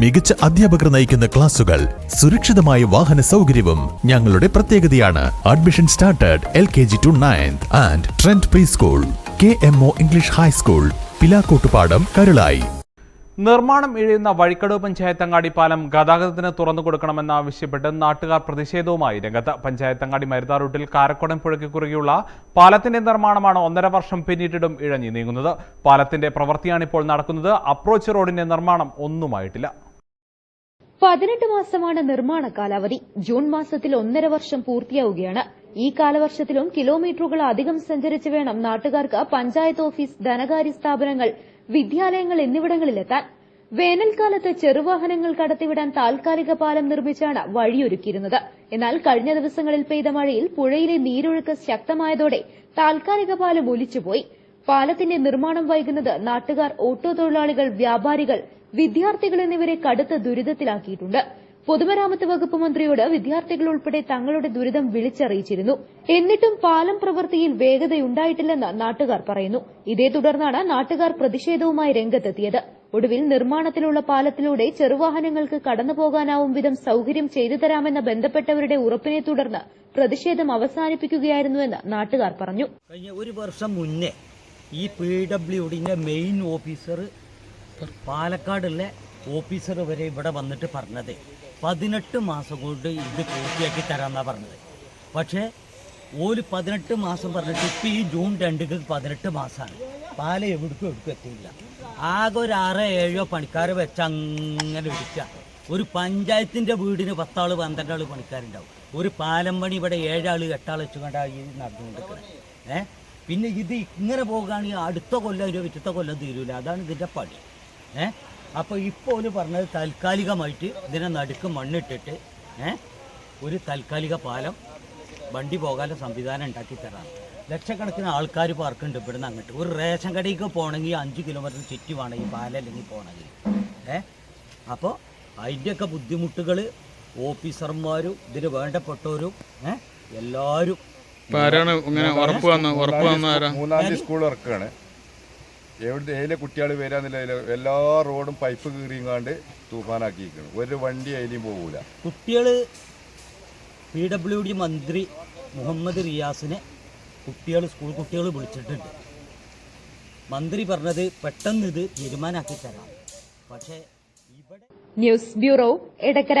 മികച്ച അധ്യാപകർ നയിക്കുന്ന ക്ലാസുകൾ സുരക്ഷിതമായ വാഹന സൗകര്യവും ഞങ്ങളുടെ പ്രത്യേകതയാണ്. Admission started L K G to ninth and trend pre school K M O English high school Pilakkottupadam Karulayi നിർമ്മാണം ഇഴയുന്ന വഴിക്കടവ് പഞ്ചായത്തങ്ങാടി പാലം ഗതാഗതത്തിന് തുറന്നു കൊടുക്കണമെന്നാവശ്യപ്പെട്ട് നാട്ടുകാർ പ്രതിഷേധവുമായി രംഗത്ത്. പഞ്ചായത്തങ്ങാടി മരുതാ റൂട്ടിൽ കാരക്കോടൻ പുഴയ്ക്ക് കുറുകെയുള്ള പാലത്തിന്റെ നിർമ്മാണമാണ് ഒന്നര വർഷം പിന്നിട്ടിടും ഇഴഞ്ഞു നീങ്ങുന്നത്. പാലത്തിന്റെ പ്രവൃത്തിയാണ് ഇപ്പോൾ നടക്കുന്നത്. അപ്രോച്ച് റോഡിന്റെ നിർമ്മാണം ഒന്നുമായിട്ടില്ല. പതിനെട്ട് മാസമാണ് നിർമ്മാണ കാലാവധി. ജൂൺ മാസത്തിൽ ഒന്നര വർഷം പൂർത്തിയാവുകയാണ്. ഈ കാലവർഷത്തിലും കിലോമീറ്ററുകൾ അധികം സഞ്ചരിച്ച് വേണം നാട്ടുകാർക്ക് പഞ്ചായത്ത് ഓഫീസ് ധനകാര്യ സ്ഥാപനങ്ങൾ വിദ്യാലയങ്ങൾ എന്നിവിടങ്ങളിലെത്താൻ. വേനൽക്കാലത്ത് ചെറുവാഹനങ്ങൾ കടത്തിവിടാൻ താൽക്കാലിക പാലം നിർമ്മിച്ചാണ് വഴിയൊരുക്കിയിരുന്നത്. എന്നാൽ കഴിഞ്ഞ ദിവസങ്ങളിൽ പെയ്ത മഴയിൽ പുഴയിലെ നീരൊഴുക്ക് ശക്തമായതോടെ താൽക്കാലിക പാലം ഒലിച്ചുപോയി. പാലത്തിന്റെ നിർമ്മാണം വൈകുന്നത് നാട്ടുകാർ ഓട്ടോ തൊഴിലാളികൾ വ്യാപാരികൾ വിദ്യാർത്ഥികൾ എന്നിവരെ കടുത്ത ദുരിതത്തിലാക്കിയിട്ടുണ്ട്. പൊതുമരാമത്ത് വകുപ്പ് മന്ത്രിയോട് വിദ്യാർത്ഥികൾ ഉൾപ്പെടെ തങ്ങളുടെ ദുരിതം വിളിച്ചറിയിച്ചിരുന്നു. എന്നിട്ടും പാലം പ്രവൃത്തിയിൽ വേഗതയുണ്ടായിട്ടില്ലെന്ന് നാട്ടുകാർ പറയുന്നു. ഇതേ തുടർന്നാണ് നാട്ടുകാർ പ്രതിഷേധവുമായി രംഗത്തെത്തിയത്. ഒടുവിൽ നിർമ്മാണത്തിലുള്ള പാലത്തിലൂടെ ചെറുവാഹനങ്ങൾക്ക് കടന്നുപോകാനാവും വിധം സൌകര്യം ചെയ്തു തരാമെന്ന ബന്ധപ്പെട്ടവരുടെ ഉറപ്പിനെ തുടർന്ന് പ്രതിഷേധം അവസാനിപ്പിക്കുകയായിരുന്നുവെന്ന് നാട്ടുകാർ പറഞ്ഞു. കഴിഞ്ഞ ഒരു വർഷം മുന്നേ ഈ പി ഡബ്ല്യു ഡിന്റെ മെയിൻ ഓഫീസർ പാലക്കാടുള്ള ഓഫീസർ വരെ ഇവിടെ വന്നിട്ട് പറഞ്ഞത്. പതിനെട്ട് മാസം കൊണ്ട് ഇത് പൂർത്തിയാക്കി തരാമെന്നാണ് പറഞ്ഞത്. പക്ഷേ ഒരു പതിനെട്ട് മാസം പറഞ്ഞിട്ട് ഇപ്പം ഈ ജൂൺ രണ്ടിക്ക് പതിനെട്ട് മാസമാണ് പാല എവിടേക്കും എവിടേക്കും എത്തിയില്ല. ആകെ ഒരു ആറോ ഏഴോ പണിക്കാർ വെച്ച് അങ്ങനെ വിളിച്ച ഒരു പഞ്ചായത്തിന്റെ വീടിന് പത്താൾ പന്ത്രണ്ടാൾ പണിക്കാരുണ്ടാവും. ഒരു പാലം പണി ഇവിടെ ഏഴാൾ എട്ടാൾ വെച്ചുകൊണ്ടാണ് ഈ നടന്നുകൊണ്ടിരിക്കുന്നത് ഏ? പിന്നെ ഇത് ഇങ്ങനെ പോകുകയാണെങ്കിൽ അടുത്ത കൊല്ലം ഒരു വിറ്റത്തെ കൊല്ലം തീരൂല. അതാണ് ഇതിന്റെ പണി. ഏ? അപ്പോൾ ഇപ്പോൾ ഒരു പറഞ്ഞത് താൽക്കാലികമായിട്ട് ഇതിനെ നടുക്ക് മണ്ണിട്ടിട്ട് ഏ? ഒരു താൽക്കാലിക പാലം വണ്ടി പോകാനുള്ള സംവിധാനം ഉണ്ടാക്കി തരാം ലക്ഷക്കണക്കിന് ആൾക്കാർ പാർക്കുണ്ട് ഇവിടുന്ന് അങ്ങോട്ട്. ഒരു റേഷൻ കടയിൽ പോകണമെങ്കിൽ അഞ്ച് കിലോമീറ്റർ ചുറ്റി വേണമെങ്കിൽ പാലം അല്ലെങ്കിൽ പോകണമെങ്കിൽ. ഏ? അപ്പോൾ അതിന്റെയൊക്കെ ബുദ്ധിമുട്ടുകൾ ഓഫീസർമാരും ഇതിന് വേണ്ടപ്പെട്ടവരും എല്ലാവരും ഇപ്പൊ ആരാണ് ഇങ്ങനെ ഉറപ്പ് വന്ന ഉറപ്പ് വന്ന ആരാ? മൂന്നാം തീയതി സ്കൂൾ ഇറക്കുകയാണ് എവിടെ ഏതിലെ കുട്ടികൾ വരാന്നില്ല എല്ലാ റോഡും പൈപ്പ് കീറിയങ്ങാണ്ട് തൂഫാനാക്കിയിരിക്കണം. ഒരു വണ്ടി അതിലും പോകൂല കുട്ടികൾ പി ഡബ്ല്യു ഡി മന്ത്രി മുഹമ്മദ് റിയാസിനെ കുട്ടികൾ സ്കൂൾ കുട്ടികൾ വിളിച്ചിട്ടുണ്ട്. മന്ത്രി പറഞ്ഞത് പെട്ടെന്ന് ഇത് തീരുമാനമാക്കി തരാം. പക്ഷേ ഇവിടെ news bureau Edakkara